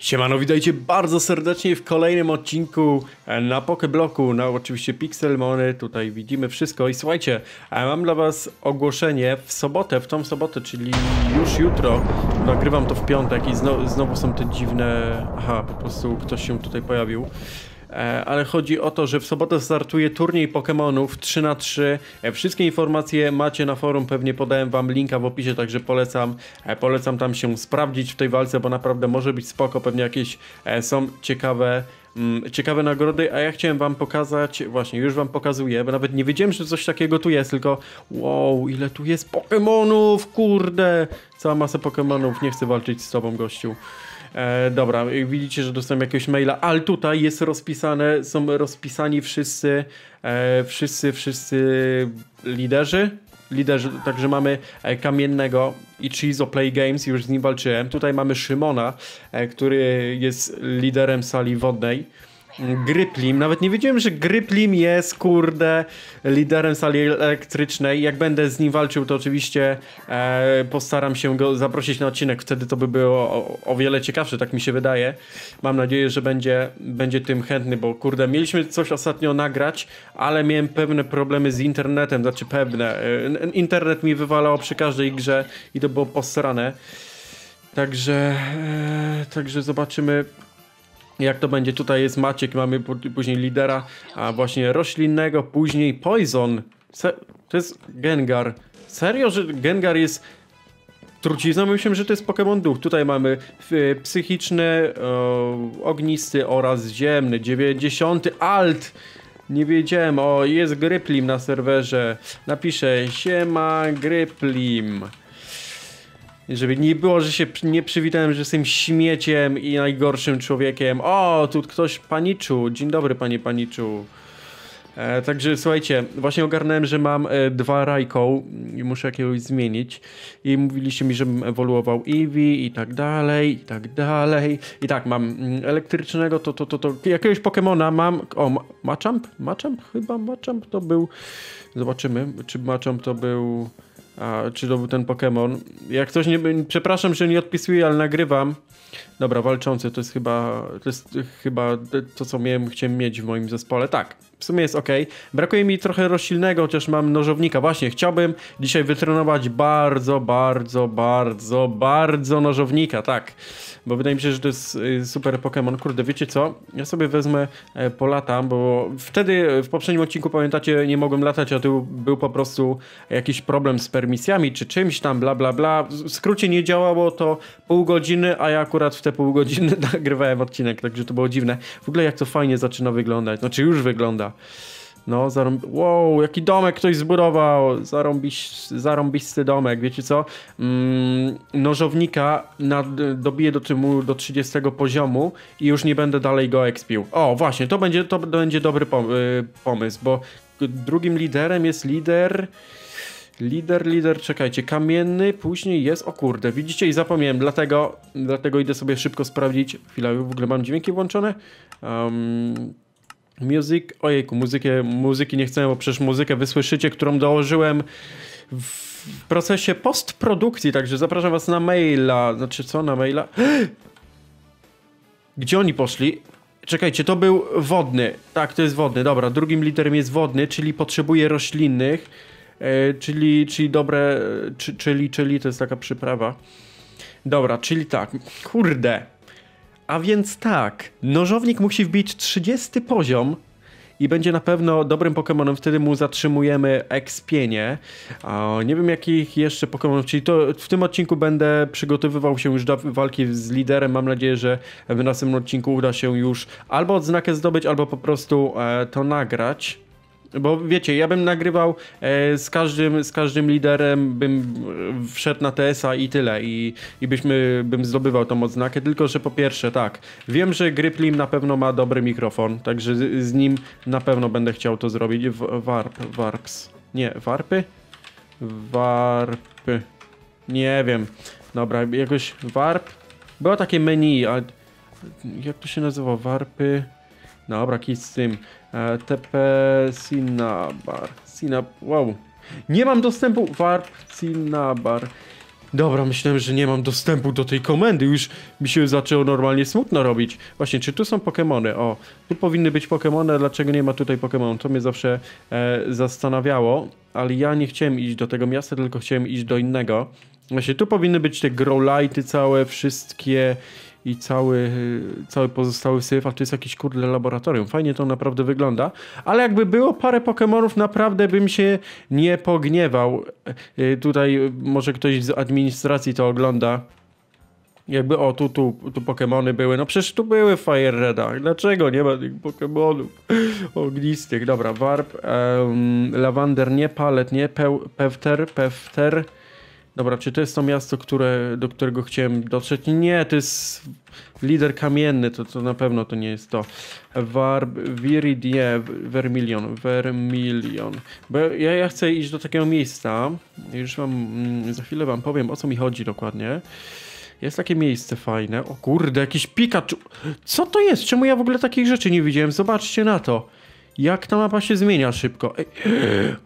Siemano, witajcie bardzo serdecznie w kolejnym odcinku e, na Pokebloku, na oczywiście Pixelmony, tutaj widzimy wszystko i słuchajcie, e, mam dla was ogłoszenie w sobotę, w tą sobotę, czyli już jutro, nagrywam to w piątek i znowu, znowu są te dziwne, aha, po prostu ktoś się tutaj pojawił. E, ale chodzi o to, że w sobotę startuje turniej Pokémonów 3 na 3 e, Wszystkie informacje macie na forum, pewnie podałem wam linka w opisie, także polecam, e, polecam tam się sprawdzić w tej walce, bo naprawdę może być spoko, pewnie jakieś są ciekawe mm, ciekawe nagrody, a ja chciałem wam pokazać, właśnie już wam pokazuję, bo nawet nie wiedziałem, że coś takiego tu jest, tylko wow, ile tu jest Pokémonów, kurde, cała masa Pokémonów, nie chcę walczyć z tobą gościu. E, dobra, widzicie, że dostałem jakiegoś maila, ale tutaj jest rozpisane, są rozpisani wszyscy, e, wszyscy, wszyscy liderzy. Liderzy, także mamy e, Kamiennego i Chizo Play Games, już z nim walczyłem. Tutaj mamy Szymona, e, który jest liderem sali wodnej. Gryplim. Nawet nie wiedziałem, że Gryplim jest, kurde, liderem sali elektrycznej. Jak będę z nim walczył, to oczywiście e, postaram się go zaprosić na odcinek. Wtedy to by było o, o, wiele ciekawsze, tak mi się wydaje. Mam nadzieję, że będzie, będzie tym chętny, bo kurde, mieliśmy coś ostatnio nagrać, ale miałem pewne problemy z internetem, znaczy pewne. E, internet mi wywalał przy każdej grze i to było posrane. Także, e, także zobaczymy jak to będzie. Tutaj jest Maciek, mamy później lidera, a właśnie roślinnego, później Poison. Se to jest Gengar. Serio, że Gengar jest trucizną? Myślałem, że to jest Pokémon Duch. Tutaj mamy psychiczny, ognisty oraz ziemny. 90 alt. Nie wiedziałem, o jest Gryplim na serwerze. Napiszę, siema Gryplim. Żeby nie było, że się nie przywitałem, że jestem śmieciem i najgorszym człowiekiem. O, tu ktoś paniczu. Dzień dobry, panie paniczu. E, także słuchajcie, właśnie ogarnąłem, że mam e, dwa Raikou i muszę jakiegoś zmienić. I mówiliście mi, żebym ewoluował Eevee i tak dalej, i tak dalej. I tak, mam mm, elektrycznego, to, to, to, to jakiegoś Pokemona mam. O, Machamp? Machamp? Chyba Machamp to był. Zobaczymy, czy Machamp to był. A, czy to był ten Pokémon? Jak ktoś nie... Przepraszam, że nie odpisuję, ale nagrywam. Dobra, walczący to jest chyba... To jest chyba to, co miałem, chciałem mieć w moim zespole. Tak, w sumie jest ok. Brakuje mi trochę roślinnego, chociaż mam nożownika. Właśnie, chciałbym dzisiaj wytrenować bardzo, bardzo, bardzo, bardzo nożownika, tak. Bo wydaje mi się, że to jest y, super Pokémon. Kurde, wiecie co? Ja sobie wezmę, e, polatam, bo wtedy w poprzednim odcinku, pamiętacie, nie mogłem latać, a tu był po prostu jakiś problem z permisjami, czy czymś tam, bla, bla, bla. W skrócie nie działało to pół godziny, a ja akurat w te pół godziny nagrywałem odcinek, także to było dziwne. W ogóle jak to fajnie zaczyna wyglądać, znaczy już wygląda. No, zarąb... Wow, jaki domek ktoś zbudował! Zarąbiś... Zarąbisty domek, wiecie co? Mm, nożownika nad... dobiję do, tymu, do 30 poziomu i już nie będę dalej go expił. O, właśnie, to będzie, to będzie dobry y, pomysł, bo drugim liderem jest lider... Lider, lider, czekajcie, kamienny, później jest, o kurde, widzicie i zapomniałem, dlatego, dlatego idę sobie szybko sprawdzić, chwila, w ogóle mam dźwięki włączone, um, Music, ojejku, muzykę, muzyki nie chcę, bo przecież muzykę wysłyszycie, którą dołożyłem w procesie postprodukcji, także zapraszam was na maila, znaczy co, na maila? Gdzie oni poszli? Czekajcie, to był wodny, tak, to jest wodny, dobra, drugim literem jest wodny, czyli potrzebuje roślinnych, e, czyli, czyli dobre, czy, czyli, czyli to jest taka przyprawa. Dobra, czyli tak, kurde, a więc tak, nożownik musi wbić 30 poziom i będzie na pewno dobrym Pokémonem, wtedy mu zatrzymujemy expienie. Nie wiem jakich jeszcze Pokémonów, czyli to w tym odcinku będę przygotowywał się już do walki z liderem. Mam nadzieję, że w następnym odcinku uda się już albo odznakę zdobyć, albo po prostu e, to nagrać. Bo wiecie, ja bym nagrywał e, z, każdym, z każdym liderem, bym e, wszedł na TS-a i tyle. I, I byśmy, bym zdobywał tą odznakę. Tylko, że po pierwsze, tak, wiem, że Gryplim na pewno ma dobry mikrofon, także z, z nim na pewno będę chciał to zrobić. W, warp, Warps. Nie, Warpy? Warpy. Nie wiem. Dobra, jakoś Warp. Było takie menu, a jak to się nazywa? Warpy. Dobra, kij z tym. E, TP Cinnabar. Cinab... Wow. Nie mam dostępu... Warp Cinnabar. Dobra, myślałem, że nie mam dostępu do tej komendy. Już mi się zaczęło normalnie smutno robić. Właśnie, czy tu są Pokemony? O, tu powinny być Pokemony, a dlaczego nie ma tutaj Pokémon? To mnie zawsze e, zastanawiało, ale ja nie chciałem iść do tego miasta, tylko chciałem iść do innego. Właśnie, tu powinny być te Growlite'y całe, wszystkie i cały, cały pozostały syf, a to jest jakiś kurde laboratorium. Fajnie to naprawdę wygląda, ale jakby było parę Pokémonów, naprawdę bym się nie pogniewał. Y, Tutaj może ktoś z administracji to ogląda. Jakby, o, tu, tu, tu Pokémony były. No przecież tu były w Fire Redach. Dlaczego nie ma tych Pokémonów ognistych? Dobra, Warp, em, Lawander, nie, Palet, nie, Peł, Pewter, Pewter. Dobra, czy to jest to miasto, które, do którego chciałem dotrzeć? Nie, to jest lider kamienny, to, to na pewno to nie jest to. Warb, Viridie, Vermilion, Vermilion. Bo ja, ja chcę iść do takiego miejsca. Już wam, mm, za chwilę wam powiem, o co mi chodzi dokładnie. Jest takie miejsce fajne. O kurde, jakiś Pikachu. Co to jest? Czemu ja w ogóle takich rzeczy nie widziałem? Zobaczcie na to. Jak ta mapa się zmienia szybko. Ej,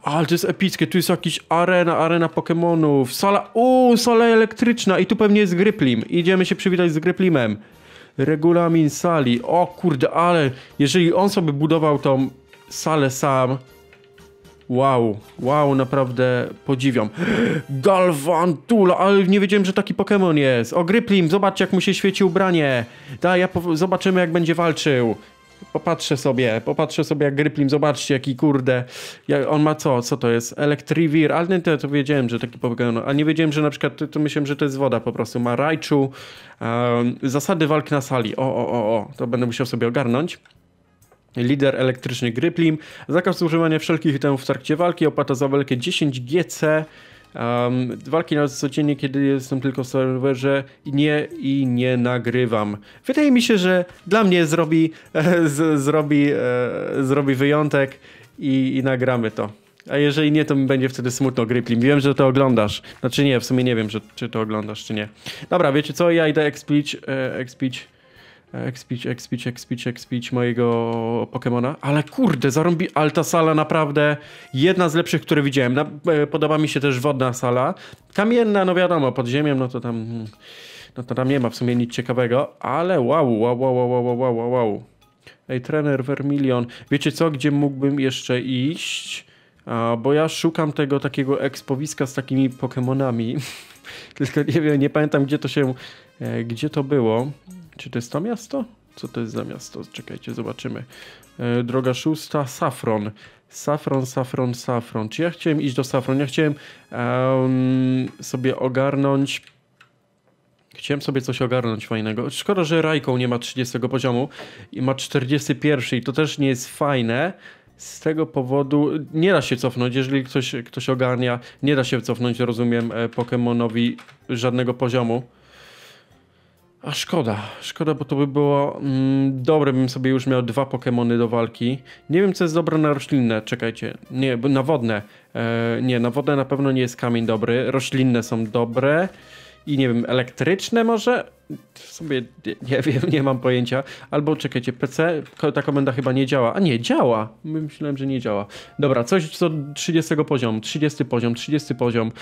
ale to jest epickie. Tu jest jakiś arena, arena Pokemonów. Sala, uuu, sala elektryczna. I tu pewnie jest Gryplim. Idziemy się przywitać z Gryplimem. Regulamin sali. O kurde, ale jeżeli on sobie budował tą salę sam, Wow, wow, naprawdę podziwiam. Galvantula, ale nie wiedziałem, że taki Pokémon jest. O, Gryplim, zobaczcie jak mu się świeci ubranie. Daj, ja zobaczymy jak będzie walczył. Popatrzę sobie, popatrzę sobie jak Gryplim, zobaczcie jaki kurde. Jak, on ma co? Co to jest? Elektriwir, ale nie, to, to wiedziałem, że taki Pokémon. A nie wiedziałem, że na przykład, to, to myślałem, że to jest woda po prostu. Ma Raichu, um, zasady walki na sali. O, o, o, o, to będę musiał sobie ogarnąć. Lider elektryczny Gryplim. Zakaz używania wszelkich itemów w trakcie walki. Opłata za walkę 10 GC. Um, walki na codziennie, kiedy jestem tylko w serwerze nie, i nie nagrywam. Wydaje mi się, że dla mnie zrobi, z, zrobi, e, zrobi wyjątek i, i nagramy to. A jeżeli nie, to mi będzie wtedy smutno, Gryplim. Wiem, że to oglądasz. Znaczy nie, w sumie nie wiem, że, czy to oglądasz, czy nie. Dobra, wiecie co? Ja idę expić, e, expić Expić, expić, expić, expić mojego Pokemona. Ale kurde, zarąbi... Ale ta sala naprawdę jedna z lepszych, które widziałem. Na, e, podoba mi się też wodna sala. Kamienna, no wiadomo, pod ziemią, no to tam... No to tam nie ma w sumie nic ciekawego. Ale wow, wow, wow, wow, wow, wow, wow. Ej, trener Vermilion. Wiecie co, gdzie mógłbym jeszcze iść? A, bo ja szukam tego takiego ekspowiska z takimi Pokemonami. Tylko nie wiem, nie pamiętam gdzie to się... E, gdzie to było. Czy to jest to miasto? Co to jest za miasto? Czekajcie, zobaczymy. E, droga szósta, Safron. Safron, Safron, Safron. Czy ja chciałem iść do Safron? Ja chciałem em, sobie ogarnąć... Chciałem sobie coś ogarnąć fajnego. Szkoda, że Rajką nie ma 30 poziomu i ma 41 i to też nie jest fajne. Z tego powodu nie da się cofnąć, jeżeli ktoś, ktoś ogarnia, nie da się cofnąć, rozumiem, e, Pokemonowi żadnego poziomu. A szkoda, szkoda, bo to by było mm, dobre, bym sobie już miał dwa Pokemony do walki. Nie wiem, co jest dobre na roślinne, czekajcie. Nie, bo na wodne. E, nie, na wodne na pewno nie jest kamień dobry. Roślinne są dobre. I nie wiem, elektryczne może? Sobie nie, nie wiem, nie mam pojęcia. Albo czekajcie, PC, ta komenda chyba nie działa. A nie, działa. Myślałem, że nie działa. Dobra, coś co 30 poziom, 30 poziom, 30 poziom.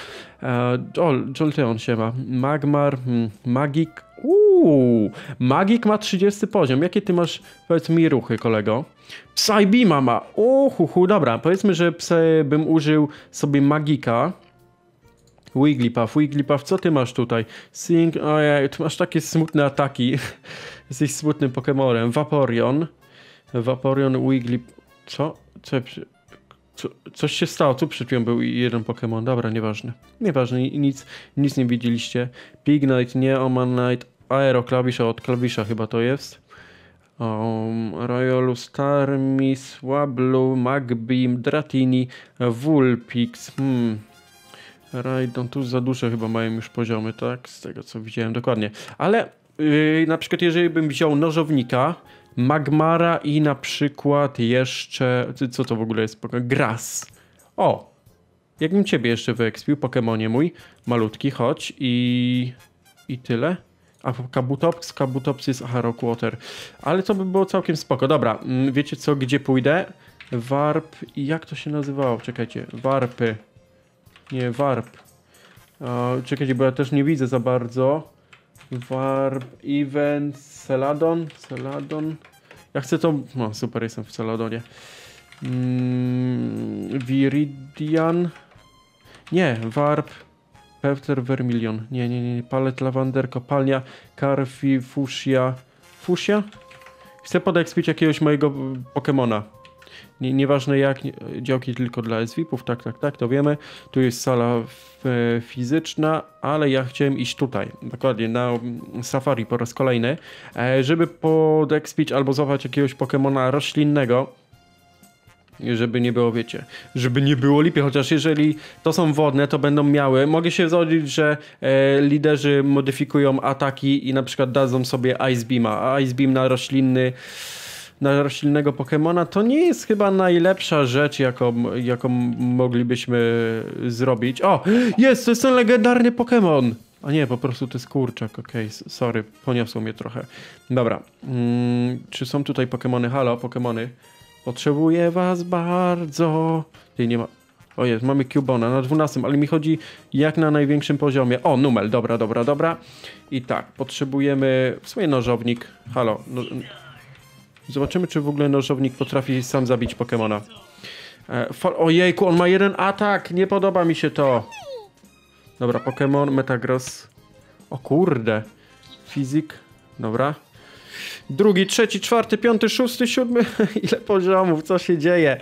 E, Jol, Jolteon się ma. Magmar, hmm, Magik. Uuu, Magik ma 30 poziom. Jakie ty masz, powiedz mi, ruchy, kolego? Psybeama ma. Uhuhu, dobra. Powiedzmy, że psy bym użył sobie Magika. Wigglypuff, Wigglypuff, co ty masz tutaj? Sing, ojej, ty masz takie smutne ataki. Jesteś smutnym Pokemonem. Vaporeon. Vaporeon, Wiggly... Co? Co, co? Coś się stało, tu przed chwilą był jeden Pokémon. Dobra, nieważne. Nieważne, ni- nic, nic nie widzieliście. Pignite, nie, Omanite, Aeroklawisza, od klawisza chyba to jest. Um, Royolu, Starmie, Swablu, Magbeam, Dratini, Vulpix, hmm... Raidon, tu za duże chyba mają już poziomy, tak? Z tego co widziałem dokładnie. Ale yy, na przykład jeżeli bym wziął nożownika, Magmara i na przykład jeszcze... Co to w ogóle jest? Grass. O! Jakbym ciebie jeszcze wyekspił, Pokemonie mój, malutki, chodź i... i tyle. A Kabutops, Kabutops jest aha, Rockwater. Ale to by było całkiem spoko. Dobra, mm, wiecie co, gdzie pójdę? Warp jak to się nazywało? Czekajcie, Warpy. Nie, warp. Czekajcie, bo ja też nie widzę za bardzo. Warp, Event, Celadon, Celadon. Ja chcę to... No super, jestem w Celadonie. Mm, Viridian. Nie, Warp, Pewter, Vermilion. Nie, nie, nie. Palet, Lawander, Kopalnia, Karfi, Fushia. Fushia? Chcę podekspić jakiegoś mojego Pokemona. Nie, nieważne jak, działki tylko dla SVP-ów, tak, tak, tak, to wiemy. Tu jest sala fizyczna, ale ja chciałem iść tutaj, dokładnie, na mm, safari po raz kolejny, e, żeby podekspić albo złapać jakiegoś Pokemona roślinnego, żeby nie było, wiecie, żeby nie było lipy, chociaż jeżeli to są wodne, to będą miały, mogę się zgodzić, że e, liderzy modyfikują ataki i na przykład dadzą sobie Ice Beama, a Ice Beam na roślinny na roślinnego Pokemona to nie jest chyba najlepsza rzecz, jaką, jaką moglibyśmy zrobić. O! Jest! To jest ten legendarny Pokemon! A nie, po prostu to jest kurczak, okej, okay, sorry, poniosło mnie trochę. Dobra, mm, czy są tutaj Pokemony? Halo, Pokemony. Potrzebuję was bardzo. Ty nie ma. O jest, mamy Cubona na 12, ale mi chodzi jak na największym poziomie. O, numer, dobra, dobra, dobra. I tak, potrzebujemy w sumie nożownik. Halo. No... Zobaczymy, czy w ogóle nożownik potrafi sam zabić Pokemona. E, Ojejku, on ma jeden atak! Nie podoba mi się to. Dobra, Pokémon, Metagross. O kurde. Fizik. Dobra. Drugi, trzeci, czwarty, piąty, szósty, siódmy. Ile poziomów? Co się dzieje?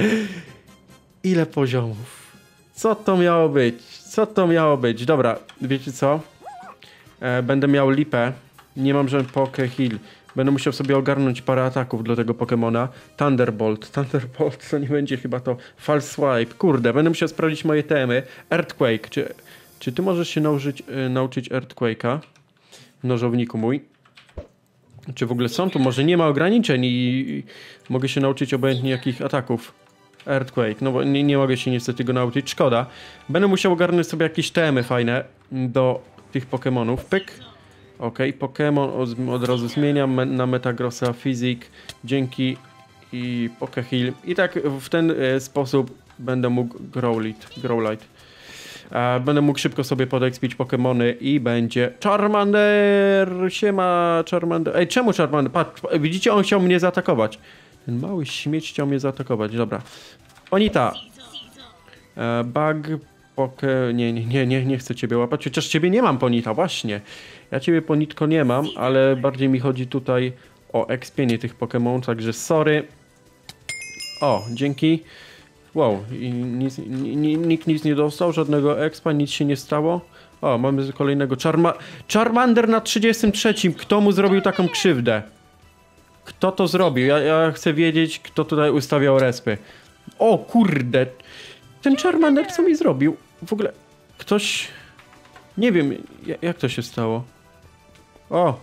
Ile poziomów? Co to miało być? Co to miało być? Dobra, wiecie co? E, będę miał lipę. Nie mam żadnych Poke Heal. Będę musiał sobie ogarnąć parę ataków dla tego Pokemona. Thunderbolt. Thunderbolt to nie będzie chyba to False Swipe. Kurde, będę musiał sprawdzić moje temy. Earthquake. Czy, czy ty możesz się nauczyć, y, nauczyć Earthquake'a? Nożowniku mój. Czy w ogóle są tu? Może nie ma ograniczeń i mogę się nauczyć obojętnie jakich ataków. Earthquake. No bo nie, nie mogę się niestety go nauczyć. Szkoda. Będę musiał ogarnąć sobie jakieś temy fajne do tych Pokemonów. Pyk. Ok, Pokémon od, od, razu zmieniam me, na Metagrossa Physic dzięki i Pokeheal. I tak w ten e, sposób będę mógł Growlite. Growlite. E, będę mógł szybko sobie podekspić Pokémony i będzie Charmander! Siema Charmander. Ej, czemu Charmander? Patrz, widzicie, on chciał mnie zaatakować. Ten mały śmieć chciał mnie zaatakować. Dobra. Onita. E, bug, poke... Nie, nie, nie, nie, nie chcę ciebie łapać. Chociaż ciebie nie mam, Ponita, właśnie. Ja ciebie Ponitko nie mam, ale bardziej mi chodzi tutaj o expienie tych Pokémon, także sorry. O, dzięki. Wow, i nic, nikt nic nie dostał, żadnego expa, nic się nie stało. O, mamy kolejnego Charma Charmander na 33. Kto mu zrobił taką krzywdę? Kto to zrobił? Ja, ja chcę wiedzieć, kto tutaj ustawiał respy. O kurde! Ten Charmander co mi zrobił? W ogóle ktoś... Nie wiem, jak to się stało. O!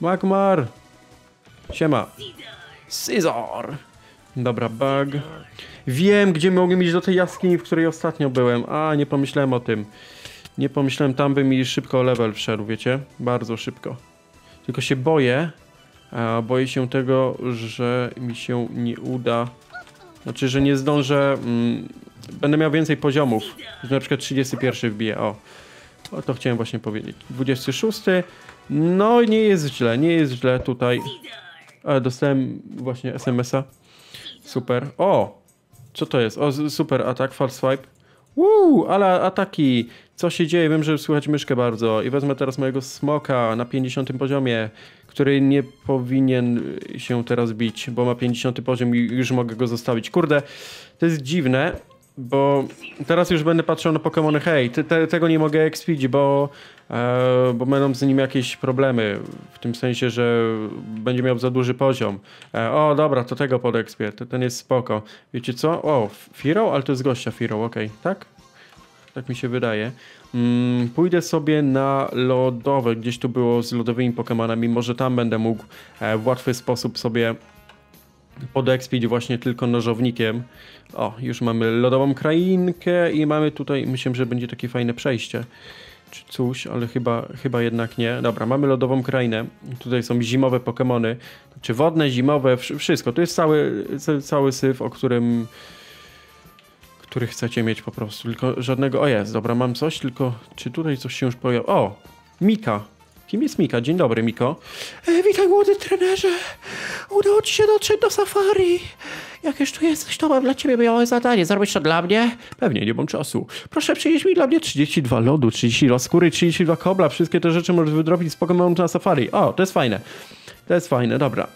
Magmar! Siema. Caesar! Dobra, bug. Wiem, gdzie mogłem iść do tej jaskini, w której ostatnio byłem. A, nie pomyślałem o tym. Nie pomyślałem, tam by mi szybko level wszedł, wiecie? Bardzo szybko. Tylko się boję. A, boję się tego, że mi się nie uda. Znaczy, że nie zdążę... Mm, będę miał więcej poziomów. Że na przykład 31 wbiję, o. O, to chciałem właśnie powiedzieć. 26. No, nie jest źle, nie jest źle tutaj. Ale dostałem właśnie SMS-a. Super. O! Co to jest? O, super atak, false swipe. Uuu, ale ataki. Co się dzieje? Wiem, że słychać myszkę bardzo. I wezmę teraz mojego smoka na 50 poziomie, który nie powinien się teraz bić, bo ma 50 poziom i już mogę go zostawić. Kurde, to jest dziwne, bo teraz już będę patrzył na Pokémony. Hej, te, te, tego nie mogę expić, bo, e, bo będą z nim jakieś problemy. W tym sensie, że będzie miał za duży poziom. E, o, dobra, to tego pod expię. Ten jest spoko. Wiecie co? O, Firo? Ale to jest gościa Firo, okej, okay. tak? Tak mi się wydaje. Mm, pójdę sobie na lodowe, gdzieś tu było z lodowymi Pokémonami. Może tam będę mógł e, w łatwy sposób sobie podekspić właśnie tylko nożownikiem. O, już mamy lodową krainkę i mamy tutaj, myślę, że będzie takie fajne przejście. Czy coś, ale chyba, chyba jednak nie. Dobra, mamy lodową krainę. Tutaj są zimowe Pokémony. Czy wodne, zimowe, wszystko. To jest cały, cały syf, o którym który chcecie mieć po prostu, tylko żadnego... O jest, dobra, mam coś, tylko czy tutaj coś się już pojawiło? O, Mika. Kim jest Mika? Dzień dobry, Miko. E, witaj, młody trenerze. Udało ci się dotrzeć do safari. Jak już tu jesteś, to mam dla ciebie małe zadanie. Zrobisz to dla mnie? Pewnie, nie mam czasu. Proszę przynieść mi dla mnie 32 lodu, 32 skóry, 32 kobla. Wszystkie te rzeczy możesz wydrobić z Pokémon na safari. O, to jest fajne. To jest fajne, dobra.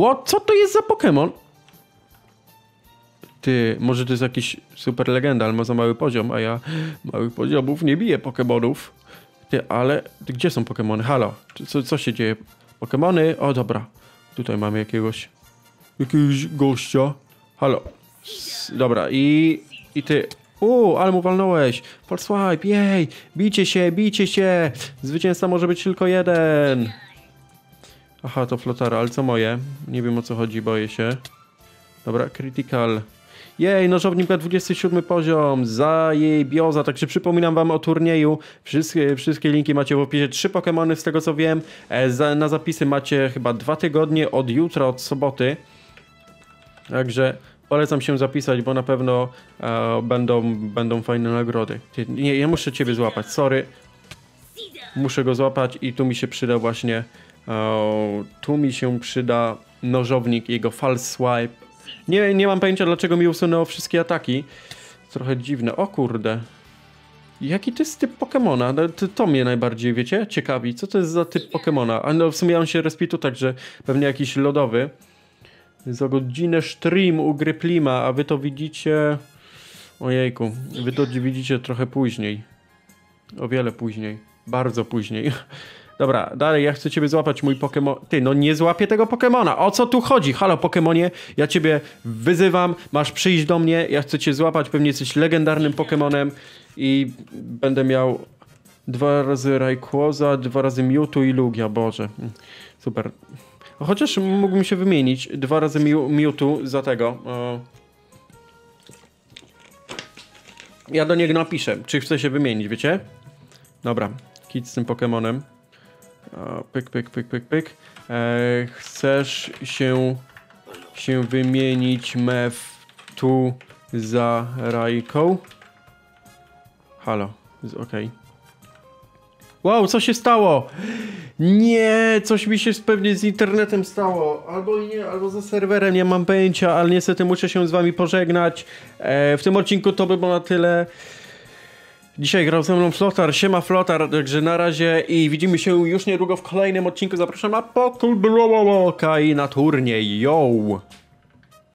What? Co to jest za Pokémon? Ty, może to jest jakiś super legenda, ale ma za mały poziom, a ja małych poziomów nie biję Pokémonów. Ty, ale gdzie są Pokémony? Halo, co, co się dzieje? Pokémony? O, dobra. Tutaj mamy jakiegoś jakiegoś gościa. Halo. S- Dobra, i, i ty. U, ale mu walnąłeś. Fall swipe, jej. Bijcie się, bijcie się. Zwycięzca może być tylko jeden. Aha, to flotara, ale co moje? Nie wiem o co chodzi, boję się. Dobra, critical. Jej, nożownik na 27 poziom, zajebioza, także przypominam wam o turnieju, wszystkie, wszystkie linki macie w opisie, trzy Pokémony z tego co wiem, e, za, na zapisy macie chyba dwa tygodnie od jutra, od soboty, także polecam się zapisać, bo na pewno e, będą, będą fajne nagrody. Nie, ja muszę ciebie złapać, sorry, muszę go złapać i tu mi się przyda właśnie, e, tu mi się przyda nożownik, jego false swipe, nie, nie mam pojęcia, dlaczego mi usunęło wszystkie ataki. Trochę dziwne. O kurde. Jaki to jest typ Pokemona? No, to, mnie najbardziej, wiecie, ciekawi. Co to jest za typ Pokemona? A no w sumie on się respi tu, także pewnie jakiś lodowy. Za godzinę stream u gry Plima, a wy to widzicie... Ojejku, wy to widzicie trochę później. O wiele później. Bardzo później. Dobra, dalej, ja chcę ciebie złapać, mój Pokémon. Ty, no nie złapię tego Pokémona. O co tu chodzi? Halo, Pokémonie, ja ciebie wyzywam, masz przyjść do mnie, ja chcę cię złapać, pewnie jesteś legendarnym Pokémonem i będę miał dwa razy Rayquaza, dwa razy Mewtwo i Lugia, Boże. Super. Chociaż mógłbym się wymienić dwa razy Mew- Mewtwo za tego. Ja do niego napiszę, czy chce się wymienić, wiecie? Dobra, kit z tym Pokémonem. Pyk, pyk, pyk, pyk, pyk. E, chcesz się, się wymienić mew tu za Rajką? Halo, okej. Wow, co się stało? Nie, coś mi się pewnie z internetem stało. Albo i nie, albo ze serwerem, nie mam pojęcia, ale niestety muszę się z wami pożegnać. E, w tym odcinku to by było na tyle. Dzisiaj grał ze mną Flotar, siema Flotar, także na razie i widzimy się już niedługo w kolejnym odcinku. Zapraszam na pokój Bloka i na turniej, yo!